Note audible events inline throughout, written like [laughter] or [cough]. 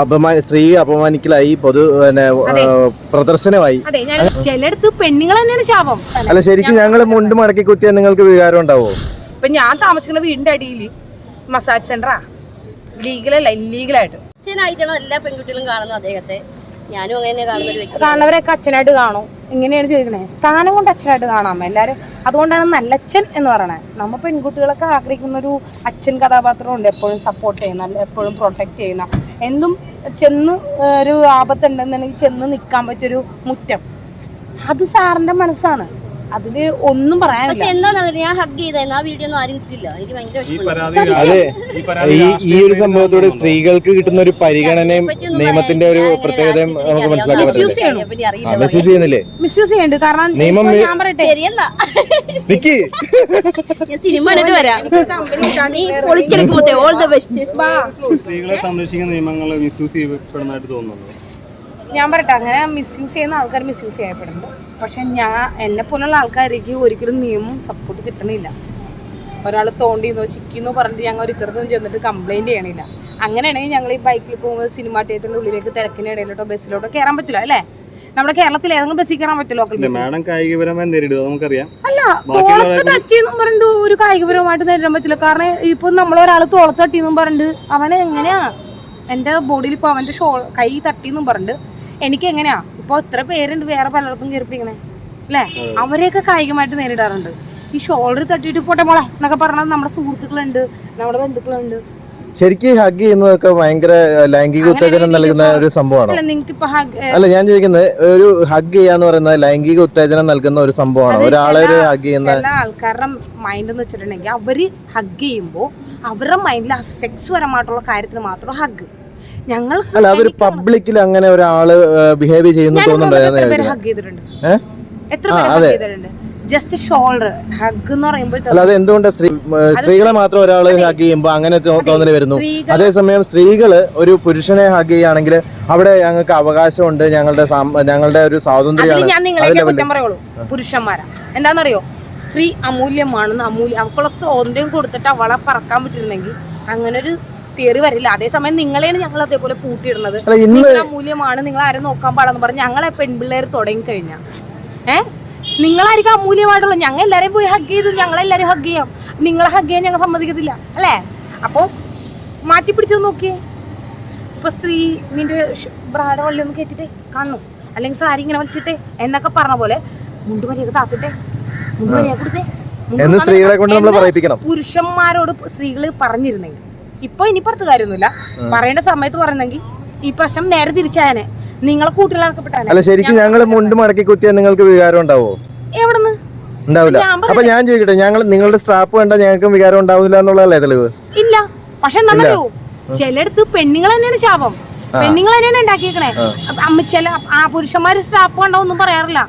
അപമാന സ്ത്രീ അപമാനിക്കലായി പൊതു പിന്നെ പ്രദർശനമായി. ചിലടത്ത് പെണ്ണുങ്ങൾ തന്നെയാണ് ശാപം. അല്ല ശരിക്കും ഞങ്ങൾ മുണ്ട് മടക്കി കുത്തിയാൽ നിങ്ങൾക്ക് വികാരം ഉണ്ടാവോ? ഇപ്പൊ ഞാൻ താമസിക്കുന്ന വീടിന്റെ അടിയിൽ മസാജ് സെന്ററാ. ലീഗലല്ല ഇല്ലീഗലായിട്ട് അച്ഛനായിട്ടാണ് എല്ലാ പെൺകുട്ടികളും കാണുന്നത് അദ്ദേഹത്തെ. ഞാനും അങ്ങനെ കാണുന്ന ഒരു വ്യക്തി. കാണുന്നവരൊക്കെ അച്ഛനായിട്ട് കാണും. ഇങ്ങനെയാണ് ചോദിക്കണേ. സ്ഥാനം കൊണ്ട് അച്ഛനായിട്ട് കാണാം. എല്ലാരും അതുകൊണ്ടാണ് നല്ല അച്ഛൻ എന്ന് പറയണത് നമ്മ പെൺകുട്ടികളൊക്കെ ആഗ്രഹിക്കുന്ന ഒരു അച്ഛൻ കഥാപാത്രം ഉണ്ട്. എപ്പോഴും സപ്പോർട്ട് ചെയ്യുന്ന എപ്പോഴും പ്രൊട്ടക്ട് ചെയ്യുന്ന. എന്തും ചെന്ന് ഒരു ആപത്തുണ്ടെന്നുണ്ടെങ്കിൽ ചെന്ന് നിൽക്കാൻ പറ്റിയൊരു മുറ്റം. അത് സാറിന്റെ മനസ്സാണ്. അതിൽ ഒന്നും പറയാനില്ല. പക്ഷെ ഞാൻ ഹഗ് ചെയ്തായിരുന്നു. ആ വീഡിയോ ഒന്നും ആരും ഇട്ടില്ല എനിക്ക് ഭയങ്കര ഈ പരാതി അതെ. ഈ ഈ ഈ ഒരു സംഭവത്തോടെ സ്ത്രീകൾക്ക് കിട്ടുന്ന ഒരു പരിഗണനയും നിയമത്തിന്റെ ഒരു പ്രത്യേകതയും നമുക്ക് മനസ്സിലാക്കാൻ അറിയാവുന്ന പറ്റില്ല ചെയ്യണം. അതിനെപ്പറ്റി അറിയില്ല. മെസ്സേജ് ചെയ്യുന്നില്ലേ? മിസ്യൂസ് ചെയ്യുന്നുണ്ട്. കാരണം നിയമം ഇപ്പൊ മി- ഞാൻ പറയട്ടെ. ശരിയെന്നാ നിക്ക്. ഞാൻ സിനിമ കണ്ടിട്ട് വരാം. നീ ഓൾ ദ ബെസ്റ്റ് സ്ത്രീകളെ സംരക്ഷിക്കുന്ന നിയമങ്ങൾ മിസ്യൂസ് ചെയ്യപ്പെടുന്നതായിട്ട് തോന്നുന്നു ഞാൻ പറയട്ടെ അങ്ങനെ മിസ്യൂസ് ചെയ്യുന്ന ആൾക്കാർ മിസ്യൂസ് ചെയ്യപ്പെടുന്നു. പക്ഷെ ഞാൻ എന്നെ പോലുള്ള ആൾക്കാർക്ക് ഒരിക്കലും നിയമം സപ്പോർട്ട് കിട്ടണില്ല. ഒരാൾ തോണ്ടിന്നോ ചിക്കിന്നോ പറഞ്ഞിട്ട് ഞങ്ങൾ ഒരിക്കലും ചെന്നിട്ട് കംപ്ലൈന്റ് ചെയ്യണില്ല. അങ്ങനെയാണെങ്കിൽ ഞങ്ങൾ ഈ ബൈക്കിൽ പോകുമ്പോൾ സിനിമാ തിയേറ്ററിന്റെ ഉള്ളിലേക്ക് തിരക്കിന്റെ ഇടയിലോട്ടോ ബസ്സിലോട്ടോ കയറാൻ പറ്റില്ല അല്ലേ? നമ്മുടെ കേരളത്തിൽ ഏതെങ്കിലും ബസ്സിൽ കയറാൻ പറ്റുമോ ലോക്കൽ മാഡം കായികപരമായി നേരിടുക നമുക്കറിയാം. അല്ല തോളത്ത് തട്ടിയെന്നും പറഞ്ഞു ഒരു കായികപരമായിട്ട് നേരിടാൻ പറ്റില്ല. കാരണം ഇപ്പൊ നമ്മളൊരാൾ തോളത്ത് തട്ടിയെന്നും പറഞ്ഞിട്ട് അവനെ എങ്ങനെയാ എന്റെ ബോഡിയിൽ ഇപ്പൊ അവന്റെ ഷോ കൈ തട്ടിയെന്നും പറഞ്ഞിട്ട് എനിക്ക് എങ്ങനെയാ ഇപ്പൊ ഇത്ര പേരുണ്ട് വേറെ പലയിടത്തും കയറിപ്പിക്കണേ. അല്ലേ? അവരെയൊക്കെ കായികമായിട്ട് നേരിടാറുണ്ട്. ഈ ഷോൾഡർ തട്ടിയിട്ട് പോട്ടെ മോളെ എന്നൊക്കെ പറഞ്ഞാൽ നമ്മുടെ സുഹൃത്തുക്കളുണ്ട് നമ്മുടെ ബന്ധുക്കളുണ്ട്. ശരിക്കും ഹഗ് ചെയ്യുന്നതൊക്കെ ഭയങ്കര ലൈംഗിക ഉത്തേജനം നൽകുന്ന ഒരു സംഭവമാണ്? അല്ല ഞാൻ ചോദിക്കുന്നത് ഒരു ഹഗ് ചെയ്യാന്ന് പറയുന്നത് ലൈംഗിക ഉത്തേജനം നൽകുന്ന ഒരു സംഭവമാണ്? ഒരാളെ ഒരു ഹഗ് ചെയ്യുന്ന ആൾക്കാരുടെ മൈൻഡ് എന്ന് വെച്ചിട്ടുണ്ടെങ്കിൽ അവർ ഹഗ് ചെയ്യുമ്പോൾ അവരുടെ മൈൻഡിൽ സെക്സ് പരമായിട്ടുള്ള കാര്യത്തിന് മാത്രം ഹഗ് ഞങ്ങൾ അല്ല അതൊരു പബ്ലിക്കിൽ അങ്ങനെ ഒരാൾ ബിഹേവ് ചെയ്യുന്നു ഞാൻ തോന്നുന്നുണ്ടോ? എത്ര എന്ന് പേര് ചോദിക്കുന്നത് ഹഗ് ചെയ്തിട്ടുണ്ട്. എത്ര പേര് ഹഗ് ചെയ്തിട്ടുണ്ട്? ജസ്റ്റ് ഷോൾഡർ ഹഗ് എന്ന് പറയുമ്പോൾ അല്ല അത് എന്തുകൊണ്ട് സ്ത്രീ സ്ത്രീകളെ മാത്രം ഒരാൾ ഹഗ് ചെയ്യുമ്പോൾ അങ്ങനെ തോന്നൽ വരുന്നു? അതേസമയം സ്ത്രീകൾ ഒരു പുരുഷനെ ഹഗ് ചെയ്യുകയാണെങ്കിൽ അവിടെ ഞങ്ങൾക്ക് അവകാശമുണ്ട് ഞങ്ങളുടെ ഞങ്ങളുടെ ഒരു സ്വാതന്ത്ര്യമാണ്. ഞാൻ നിങ്ങളെ കുറ്റം പറയുള്ളൂ പുരുഷന്മാരാ. എന്താണെന്നറിയോ? സ്ത്രീ അമൂല്യമാണെന്ന് അമൂല്യം അവൾക്കുള്ള സ്വാതന്ത്ര്യം കൊടുത്തിട്ട് അവളെ പറക്കാൻ പറ്റിയിരുന്നെങ്കിൽ അങ്ങനെ ഒരു തിയറി വരില്ല. അതേസമയം നിങ്ങളെയാണ് ഞങ്ങൾ അതേപോലെ പൂട്ടിയിടുന്നത്. നിങ്ങൾ അമൂല്യമാണ് നിങ്ങൾ ആരും നോക്കാൻ പാടാന്ന് പറഞ്ഞ് ഞങ്ങളെ പെൺപിള്ളേർ തുടങ്ങി കഴിഞ്ഞാൽ ഏഹ് നിങ്ങളായിരിക്കും അമൂല്യമായിട്ടുള്ള ഞങ്ങൾ എല്ലാവരെയും പോയി ഹഗ് ചെയ്തു. ഞങ്ങളെല്ലാവരും ഹഗ് ചെയ്യാം. നിങ്ങളെ ഹഗ് ചെയ്യാൻ ഞങ്ങൾ സമ്മതിക്കത്തില്ല. അല്ലേ? അപ്പോൾ മാറ്റി പിടിച്ചത് നോക്കിയേ. ഇപ്പൊ സ്ത്രീ നിന്റെ ബ്രാഡ വള്ളി ഒന്ന് കയറ്റിട്ടെ കാണു അല്ലെങ്കിൽ സാരി ഇങ്ങനെ വലിച്ചിട്ടെ എന്നൊക്കെ പറഞ്ഞ പോലെ മുണ്ട് മര്യാദ താത്തിട്ടെ. മുണ്ട് മര്യാദ കൊടുത്തേ. പുരുഷന്മാരോട് സ്ത്രീകൾ പറഞ്ഞിരുന്നെങ്കിൽ ഇപ്പൊ ഇനി പറഞ്ഞിട്ട് കാര്യമൊന്നുമില്ല. പറയേണ്ട സമയത്ത് പറഞ്ഞെങ്കിൽ ഈ പ്രശ്നം നേരെ തിരിച്ചായനെ. നിങ്ങളെ കൂട്ടിലാക്കപ്പെട്ടാനെ അല്ല ശരിക്കും ഞങ്ങൾ മുണ്ട് മടക്കി കുത്തിയാൽ നിങ്ങൾക്ക് വികാരം ഉണ്ടാവോ? എവിടുന്ന്? ഉണ്ടാവില്ല. അപ്പൊ ഞാൻ ചോദിക്കട്ടെ ഞങ്ങൾ നിങ്ങളുടെ സ്ട്രാപ്പ് കണ്ടാൽ ഞങ്ങൾക്ക് വികാരം ഉണ്ടാവില്ല എന്നുള്ളതല്ലേ തെളിവ്? ഇല്ല. പക്ഷെ എന്താണെന്നറിയോ ചിലടത്ത് പെണ്ണുങ്ങൾ തന്നെയാണ് ശാപം. പെണ്ണുങ്ങൾ തന്നെയാണ് ഉണ്ടാക്കിയേക്കണേ. അമ്മ ചില ആ പുരുഷന്മാര് സ്റ്റാപ്പ് കണ്ടൊന്നും പറയാറില്ല.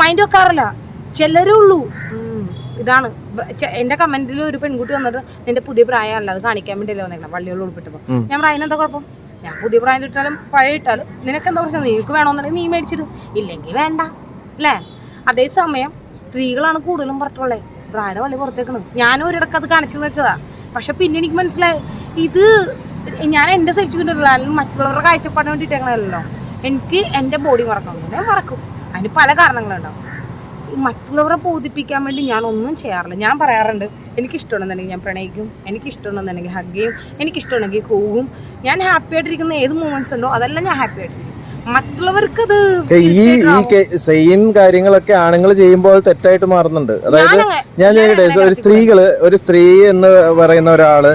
മൈൻഡ് വെക്കാറില്ല. ചിലരേ ഉള്ളൂ. ഇതാണ്. എന്റെ കമന്റിൽ ഒരു പെൺകുട്ടി വന്നിട്ട് നിന്റെ പുതിയ പ്രായമല്ല അത് കാണിക്കാൻ വേണ്ടിയല്ലേ വന്നേക്കണം വള്ളിയോട് ഉൾപ്പെട്ടപ്പോ. ഞാൻ എന്താ കുഴപ്പം? ഞാൻ പുതിയ പ്രായം ഇട്ടാലും പഴയ ഇട്ടാലും നിനക്ക് എന്താ പ്രശ്നം? നിനക്ക് വേണമെന്നുണ്ടെങ്കിൽ നീ മേടിച്ചിട്ട് ഇല്ലെങ്കിൽ വേണ്ട. അല്ലേ? അതേസമയം സ്ത്രീകളാണ് കൂടുതലും പുറത്തുള്ളത്. പ്രായം വള്ളി പുറത്തേക്കണ്. ഞാനും ഒരിടക്ക് അത് കാണിച്ചെന്ന് വെച്ചതാ. പക്ഷെ പിന്നെ എനിക്ക് മനസ്സിലായി ഇത് ഞാൻ എന്റെ സഹിച്ചു കിട്ടില്ല അല്ലെങ്കിൽ മറ്റുള്ളവരുടെ കാഴ്ചപ്പാടിന് വേണ്ടിയിട്ടേക്കണല്ലോ എനിക്ക് എന്റെ ബോഡി മറക്കണം. ഞാൻ മറക്കും. അതിന് പല കാരണങ്ങളുണ്ടാവും. മറ്റുള്ളവരെ ബോധിപ്പിക്കാൻ വേണ്ടി ഞാൻ ഒന്നും ചെയ്യാറില്ല. ഞാൻ പറയാറുണ്ട് എനിക്ക് ഇഷ്ടമുണ്ടെന്നുണ്ടെങ്കിൽ ഞാൻ പ്രണയിക്കും എനിക്ക് ഇഷ്ടമുണ്ടെന്നുണ്ടെങ്കിൽ ഹഗ് ചെയ്യും എനിക്ക് ഇഷ്ടമുണ്ടെങ്കിൽ കൂവും. ഞാൻ ഹാപ്പി ആയിട്ടിരിക്കുന്ന ഏത് മൂമെന്റ്സ് ഉണ്ടോ അതെല്ലാം ഞാൻ ഹാപ്പി ആയിട്ടിരിക്കും. മറ്റുള്ളവർക്കത് ഈ ഈ സെയിം കാര്യങ്ങളൊക്കെ ആണുങ്ങൾ ചെയ്യുമ്പോൾ തെറ്റായിട്ട് മാറുന്നുണ്ട്. അതായത് ഞാൻ ഞാൻ ചോദിക്കട്ടെ ഒരു സ്ത്രീകൾ ഒരു സ്ത്രീ എന്ന് പറയുന്ന ഒരാൾ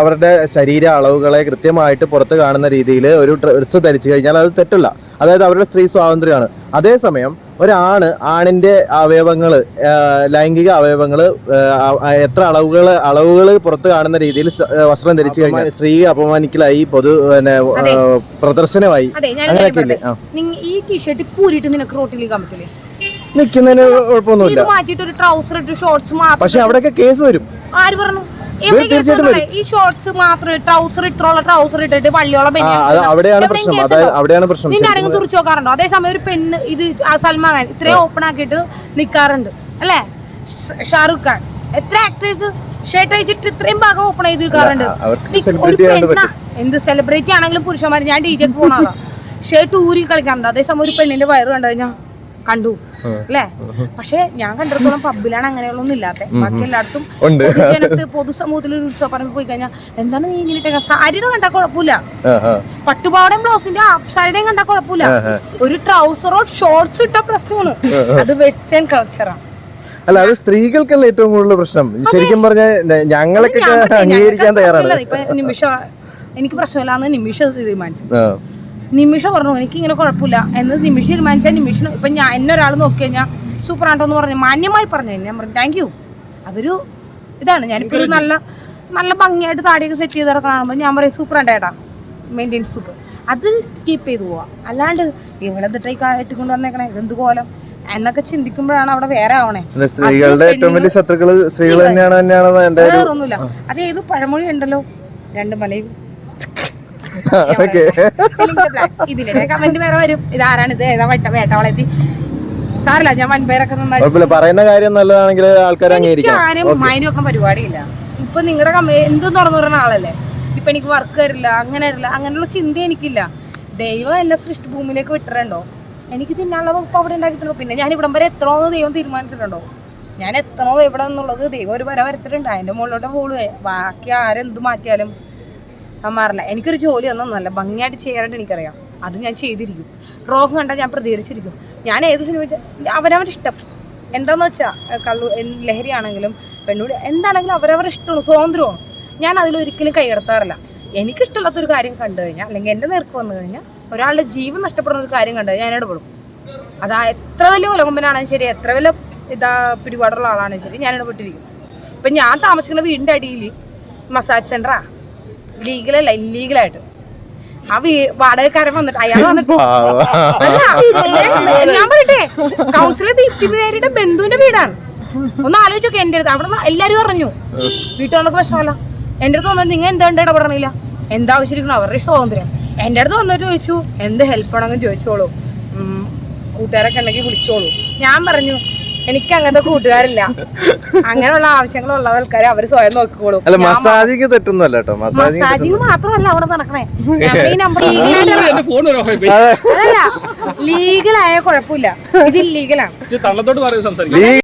അവരുടെ ശരീര അളവുകളെ കൃത്യമായിട്ട് പുറത്ത് കാണുന്ന രീതിയിൽ ഒരു ഡ്രസ്സ് ധരിച്ചു കഴിഞ്ഞാൽ അത് തെറ്റല്ല. അതായത് അവരുടെ സ്ത്രീ സ്വാതന്ത്ര്യമാണ്. അതേസമയം ഒരാണ് ആണിന്റെ അവയവങ്ങൾ ലൈംഗിക ആ, എത്ര അളവുകൾ അളവുകൾ പുറത്ത് കാണുന്ന രീതിയിൽ വസ്ത്രം ധരിച്ചു കഴിഞ്ഞാൽ സ്ത്രീ അപമാനിക്കലായി പൊതു പിന്നെ പ്രദർശനമായി. അങ്ങനെയൊക്കെ ഇല്ലേ? ഈ ടീഷർട്ട് പൂരിട്ട് നിനക്ക് പറ്റില്ലേ നിൽക്കുന്നതിന് കുഴപ്പമൊന്നുമില്ല. പക്ഷെ അവിടെയൊക്കെ കേസ് വരും. ആര് പറഞ്ഞു? തീർച്ചയായിട്ടും ഈ ഷോർട്സ് മാത്രം ട്രൗസർ ഇത്രോളം ട്രൗസർ ഇട്ടിട്ട് പള്ളിയോളം അവിടെയാണ് പ്രശ്നം. അതായത് അവിടെയാണ് പ്രശ്നം തുറച്ചു നോക്കാറുണ്ടോ? അതേസമയം ഒരു പെണ്ണ് ഇത് ആ സൽമാൻ ഖാൻ ഇത്രയും ഓപ്പൺ ആക്കിയിട്ട് നിൽക്കാറുണ്ട് അല്ലേ? ഷാറുഖ് ഖാൻ. എത്ര ആക്ടേഴ്സ് ഷർട്ട് ഇത്രയും ഭാഗം ഓപ്പൺ ചെയ്ത് പെണ്ണ എന്ത് സെലിബ്രിറ്റി ആണെങ്കിലും പുരുഷന്മാർ ഞാൻ ഡി പോണോ പോണ ആളാ. ഷർട്ട് ഊരി കളിക്കാറുണ്ട്. അതേസമയം ഒരു പെണ്ണിന്റെ വയറ് കണ്ടു കഴിഞ്ഞാൽ കണ്ടു. അല്ലേ പക്ഷെ ഞാൻ കണ്ടിടത്തോളം പബ്ബിലാണ് അങ്ങനെയുള്ളൊന്നും ഇല്ലാത്ത. ബാക്കി എല്ലായിടത്തും പൊതുജനത്ത് പൊതുസമൂഹത്തിൽ ഒരു ഉത്സവം പറമ്പിൽ പോയി കഴിഞ്ഞാൽ എന്താണ് നീ ഇങ്ങനെ ഇട്ടേക്ക സാരിയുടെ കണ്ടാൽ കുഴപ്പമില്ല. പട്ടുപാവടയും ബ്ലൗസിന്റെ സാരിയുടെയും കണ്ടാൽ കുഴപ്പമില്ല ഒരു ട്രൗസറോ ഷോർട്സ് ഇട്ട പ്രശ്നമാണ്. അത് വെസ്റ്റേൺ കൾച്ചറാണ് അല്ല അത് സ്ത്രീകൾക്കല്ല ഏറ്റവും കൂടുതൽ പ്രശ്നം? ശരിക്കും പറഞ്ഞാൽ ഞങ്ങളൊക്കെ അംഗീകരിക്കാൻ തയ്യാറാണ് എനിക്ക് പ്രശ്നമില്ലാന്ന് നിമിഷം തീരുമാനിച്ചു. നിമിഷ പറഞ്ഞു എനിക്ക് ഇങ്ങനെ കുഴപ്പമില്ല. എന്ന് നിമിഷം തീരുമാനിച്ചാൽ നിമിഷം ഇപ്പൊ ഞാൻ എന്നെ ഒരാൾ നോക്കി കഴിഞ്ഞാൽ സൂപ്പർ ആട്ടോ എന്ന് പറഞ്ഞു മാന്യമായി പറഞ്ഞു. ഞാൻ പറഞ്ഞു താങ്ക് യു അതൊരു ഇതാണ്. ഞാനിപ്പോ ഒരു നല്ല നല്ല ഭംഗിയായിട്ട് താടിയൊക്കെ സെറ്റ് ചെയ്ത് കാണുമ്പോൾ ഞാൻ പറയും സൂപ്പർ ആണ്ടേട്ടാ മെയിന്റെയിൻ സൂപ്പർ അത് കീപ്പ് ചെയ്ത് പോവാ. അല്ലാണ്ട് ഇവിടെ ഇട്ടിട്ട് കൊണ്ട് വന്നേക്കണേ ഇതെന്ത് കോലം? എന്നൊക്കെ ചിന്തിക്കുമ്പോഴാണ് അവിടെ വേറെ ആവണേ. സ്ത്രീകളുടെ ഏറ്റവും വലിയ ശത്രുക്കൾ സ്ത്രീകൾ തന്നെയാണ് തന്നെയാണ് വേറൊന്നുമില്ല അത് ഏത് പഴമൊഴി ഉണ്ടല്ലോ? രണ്ട് മലയും ഓക്കെ കമന്റ് [laughs] വേറെ വരും. ഇതാരാണ് ഇത്? ഏതാ വട്ട വേട്ടവളെത്തി സാറില്ല ഞാൻ വൻപേരൊക്കെ നന്നായി പറയുന്ന കാര്യം നല്ലതാണെങ്കിൽ ആൾക്കാർ മൈൻഡ് വെക്കാൻ പരിപാടിയില്ല. ഇപ്പൊ നിങ്ങളുടെ എന്തും തുറന്നു പറയുന്ന ആളല്ലേ? ഇപ്പൊ എനിക്ക് വർക്ക് വരില്ല അങ്ങനെ വരില്ല അങ്ങനെയുള്ള ചിന്ത എനിക്കില്ല. ദൈവം എന്നെ സൃഷ്ടിഭൂമിയിലേക്ക് വിട്ടിട്ടുണ്ടോ? എനിക്ക് തിന്നാനുള്ള വകുപ്പ് അവിടെ ഉണ്ടാക്കിയിട്ടുണ്ടോ? പിന്നെ ഞാൻ ഇവിടം വരെ എത്രയോ ദൈവം തീരുമാനിച്ചിട്ടുണ്ടോ? ഞാൻ എത്രയോ ഇവിടെ എന്നുള്ളത് ദൈവം ഒരു വര വരച്ചിട്ടുണ്ട്. അതിന്റെ മുകളിലോട്ട് പോളുവേ ബാക്കി ആരെന്ത് മാറ്റിയാലും മാറില്ല. എനിക്കൊരു ജോലി ഒന്നും നല്ല ഭംഗിയായിട്ട് ചെയ്യാനായിട്ട് എനിക്കറിയാം. അത് ഞാൻ ചെയ്തിരിക്കും. റോക്ക് കണ്ടാൽ ഞാൻ പ്രതികരിച്ചിരിക്കും. ഞാൻ ഏത് സിനിമ അവരവരുടെ ഇഷ്ടം. എന്താണെന്ന് വെച്ചാൽ കള്ളു ലഹരി ലഹരിയാണെങ്കിലും പെണ്ണുകൂടി എന്താണെങ്കിലും അവരവരുടെ ഇഷ്ടമാണ് സ്വാതന്ത്ര്യമാണ്. ഞാൻ അതിലൊരിക്കലും കൈകടത്താറില്ല എനിക്കിഷ്ടമില്ലാത്തൊരു കാര്യം കണ്ടു കഴിഞ്ഞാൽ അല്ലെങ്കിൽ എന്റെ നേർക്ക് വന്നു കഴിഞ്ഞാൽ ഒരാളുടെ ജീവൻ നഷ്ടപ്പെടുന്ന ഒരു കാര്യം കണ്ടു ഞാൻ ഇടപെടും. അത് എത്ര വലിയ ഉലകമ്പനാണെങ്കിലും ശരി എത്ര വലിയ ഇതാ പിടിപാടുള്ള ആളാണെങ്കിലും ശരി ഞാൻ ഇടപെട്ടിരിക്കും. ഇപ്പം ഞാൻ താമസിക്കുന്ന വീടിന്റെ അടിയിൽ മസാജ് സെന്ററാ ലീഗലല്ല ഇല്ലീഗലായിട്ട് ആ വീ വാടകക്കാരൻ വന്നിട്ട് അയാൾ വന്നിട്ട് അല്ല, [laughs] ഞാൻ പറയട്ടെ കൗൺസിലർ ദീപ്തിയുടെ ബന്ധുവിന്റെ വീടാണ്. ഒന്ന് ആലോചിച്ചൊക്കെ എന്റെ അടുത്ത്. അവിടെ എല്ലാരും പറഞ്ഞു വീട്ടുകാർക്ക് പ്രശ്നമല്ല. എന്റെ അടുത്ത് വന്നിട്ട് നിങ്ങൾ എന്താ ഇടപെടണില്ല? എന്താ ആവശ്യമിരിക്കണം അവരുടെ സ്വാതന്ത്ര്യം. എന്റെ അടുത്ത് വന്നിട്ട് ചോദിച്ചു എന്ത് ഹെൽപ്പ് വേണമെങ്കിൽ ചോദിച്ചോളൂ. കൂട്ടുകാരൊക്കെ ഉണ്ടെങ്കിൽ വിളിച്ചോളൂ. ഞാൻ പറഞ്ഞു എനിക്ക് അങ്ങനത്തെ കൂട്ടുകാരില്ല. അങ്ങനെയുള്ള ആവശ്യങ്ങളുള്ള ആൾക്കാരെ അവർ സ്വയം നോക്കിക്കോളും. അല്ല മസാജിങ് കേട്ടോ. മസാജിങ് മാത്രമല്ല അവിടെ നടക്കണേ. ലീഗലായ കുഴപ്പമില്ല. ഇത് ഇല്ലീഗലാണ്